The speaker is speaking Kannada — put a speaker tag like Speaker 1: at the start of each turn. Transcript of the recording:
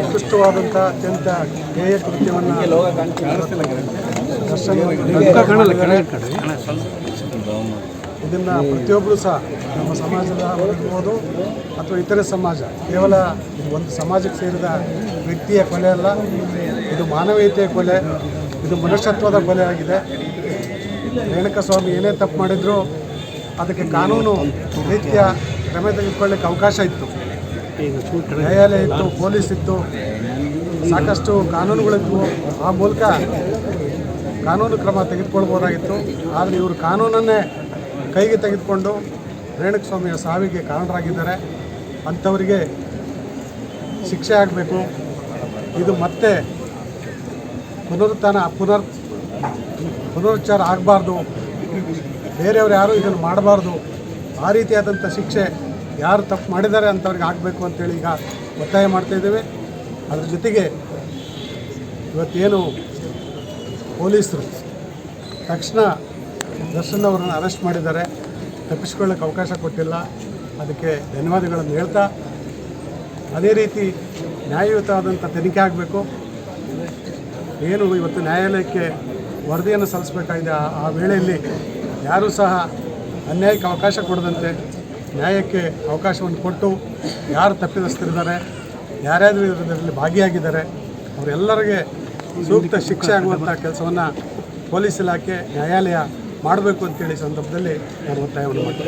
Speaker 1: ಉತ್ಕೃಷ್ಟವಾದಂಥ ಅತ್ಯಂತ ಧ್ಯೇಯ ಕೃತ್ಯವನ್ನು ಇದನ್ನು ಪ್ರತಿಯೊಬ್ಬರು ಸಹ ನಮ್ಮ ಸಮಾಜದ ಇರ್ಬೋದು ಅಥವಾ ಇತರೆ ಸಮಾಜ, ಕೇವಲ ಒಂದು ಸಮಾಜಕ್ಕೆ ಸೇರಿದ ವ್ಯಕ್ತಿಯ ಕೊಲೆ ಅಲ್ಲ, ಇದು ಮಾನವೀಯತೆಯ ಕೊಲೆ, ಇದು ಮನುಷ್ಯತ್ವದ ಕೊಲೆ ಆಗಿದೆ. ರೇಣುಕಸ್ವಾಮಿ ಏನೇ ತಪ್ಪು ಮಾಡಿದ್ರು ಅದಕ್ಕೆ ಕಾನೂನು ರೀತಿಯ ಕ್ರಮ ತೆಗೆದುಕೊಳ್ಳಿಕ್ಕೆ ಅವಕಾಶ ಇತ್ತು. ನ್ಯಾಯಾಲಯ ಇತ್ತು ಪೊಲೀಸ್ ಇತ್ತು ಸಾಕಷ್ಟು ಕಾನೂನುಗಳಿದ್ವು ಆ ಮೂಲಕ ಕಾನೂನು ಕ್ರಮ ತೆಗೆದುಕೊಳ್ಬೋದಾಗಿತ್ತು. ಆದರೆ ಇವರು ಕಾನೂನನ್ನೇ ಕೈಗೆ ತೆಗೆದುಕೊಂಡು ರೇಣುಕಸ್ವಾಮಿಯ ಸಾವಿಗೆ ಕಾರಣರಾಗಿದ್ದಾರೆ. ಅಂಥವರಿಗೆ ಶಿಕ್ಷೆ ಆಗಬೇಕು. ಇದು ಮತ್ತೆ ಪುನರುತ್ಥಾನ ಪುನರ್ ಪುನರುಚ್ಚಾರ ಆಗಬಾರ್ದು. ಬೇರೆಯವರು ಯಾರು ಇದನ್ನು ಮಾಡಬಾರ್ದು. ಆ ರೀತಿಯಾದಂಥ ಶಿಕ್ಷೆ ಯಾರು ತಪ್ಪು ಮಾಡಿದ್ದಾರೆ ಅಂಥವ್ರಿಗೆ ಆಗಬೇಕು ಅಂತೇಳಿ ಈಗ ಒತ್ತಾಯ ಮಾಡ್ತಾಯಿದ್ದೇವೆ ಅದ್ರ ಜೊತೆಗೆ ಇವತ್ತೇನು ಪೊಲೀಸರು ತಕ್ಷಣ ದರ್ಶನ್ ಅವರನ್ನು ಅರೆಸ್ಟ್ ಮಾಡಿದ್ದಾರೆ. ತಪ್ಪಿಸ್ಕೊಳ್ಳೋಕೆ ಅವಕಾಶ ಕೊಟ್ಟಿಲ್ಲ. ಅದಕ್ಕೆ ಧನ್ಯವಾದಗಳನ್ನು ಹೇಳ್ತಾ, ಅದೇ ರೀತಿ ನ್ಯಾಯಯುತವಾದಂಥ ತನಿಖೆ ಆಗಬೇಕು. ಏನು ಇವತ್ತು ನ್ಯಾಯಾಲಯಕ್ಕೆ ವರದಿಯನ್ನು ಸಲ್ಲಿಸಬೇಕಾಗಿದೆ ಆ- ಆ ವೇಳೆಯಲ್ಲಿ ಯಾರೂ ಸಹ ಅನ್ಯಾಯಕ್ಕೆ ಅವಕಾಶ ಕೊಡದಂತೆ ನ್ಯಾಯಕ್ಕೆ ಅವಕಾಶವನ್ನು ಕೊಟ್ಟು ಯಾರು ತಪ್ಪಿತಸ್ಥರಿದ್ದಾರೆ, ಯಾರ್ಯಾರು ಇದರಲ್ಲಿ ಭಾಗಿಯಾಗಿದ್ದಾರೆ, ಅವರೆಲ್ಲರಿಗೆ ಸೂಕ್ತ ಶಿಕ್ಷೆ ಆಗುವಂಥ ಕೆಲಸವನ್ನು ಪೊಲೀಸ್ ಇಲಾಖೆ, ನ್ಯಾಯಾಲಯ ಮಾಡಬೇಕು ಅಂತೇಳಿ ಸಂದರ್ಭದಲ್ಲಿ ನಾನು ಒತ್ತಾಯವನ್ನು ಮಾಡ್ತೀನಿ.